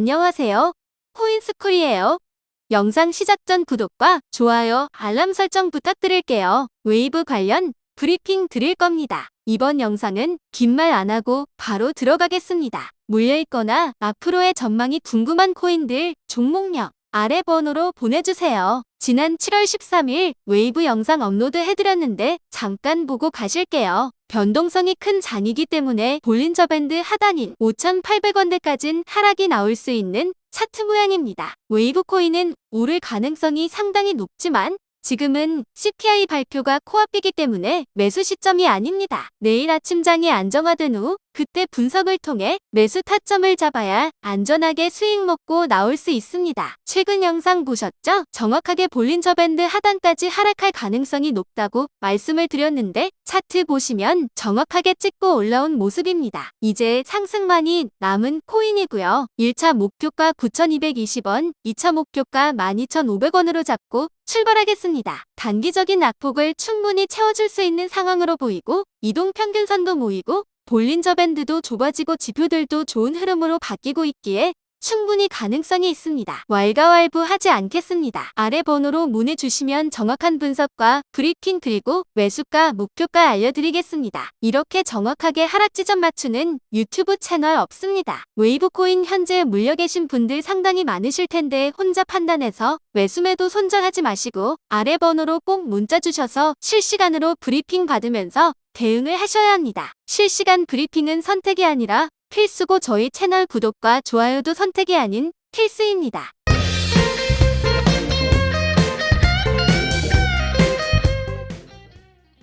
안녕하세요. 코인스쿨이에요. 영상 시작 전 구독과 좋아요, 알람 설정 부탁드릴게요. 웨이브 관련 브리핑 드릴 겁니다. 이번 영상은 긴 말 안 하고 바로 들어가겠습니다. 물려있거나 앞으로의 전망이 궁금한 코인들 종목명 아래 번호로 보내주세요. 지난 7월 13일 웨이브 영상 업로드 해드렸는데 잠깐 보고 가실게요. 변동성이 큰 장이기 때문에 볼린저 밴드 하단인 5,800원대까진 하락이 나올 수 있는 차트 모양입니다. 웨이브 코인은 오를 가능성이 상당히 높지만 지금은 CPI 발표가 코앞이기 때문에 매수 시점이 아닙니다. 내일 아침장이 안정화된 후 그때 분석을 통해 매수 타점을 잡아야 안전하게 수익 먹고 나올 수 있습니다. 최근 영상 보셨죠? 정확하게 볼린저 밴드 하단까지 하락할 가능성이 높다고 말씀을 드렸는데 차트 보시면 정확하게 찍고 올라온 모습입니다. 이제 상승만이 남은 코인이고요. 1차 목표가 9,220원, 2차 목표가 12,500원으로 잡고 출발하겠습니다. 단기적인 낙폭을 충분히 채워줄 수 있는 상황으로 보이고 이동 평균선도 모이고 볼린저 밴드도 좁아지고 지표들도 좋은 흐름으로 바뀌고 있기에 충분히 가능성이 있습니다. 왈가왈부하지 않겠습니다. 아래 번호로 문의 주시면 정확한 분석과 브리핑 그리고 매수가, 목표가 알려드리겠습니다. 이렇게 정확하게 하락 지점 맞추는 유튜브 채널 없습니다. 웨이브 코인 현재 물려 계신 분들 상당히 많으실 텐데 혼자 판단해서 매수매도 손절하지 마시고 아래 번호로 꼭 문자 주셔서 실시간으로 브리핑 받으면서 대응을 하셔야 합니다. 실시간 브리핑은 선택이 아니라 필수고 저희 채널 구독과 좋아요도 선택이 아닌 필수입니다.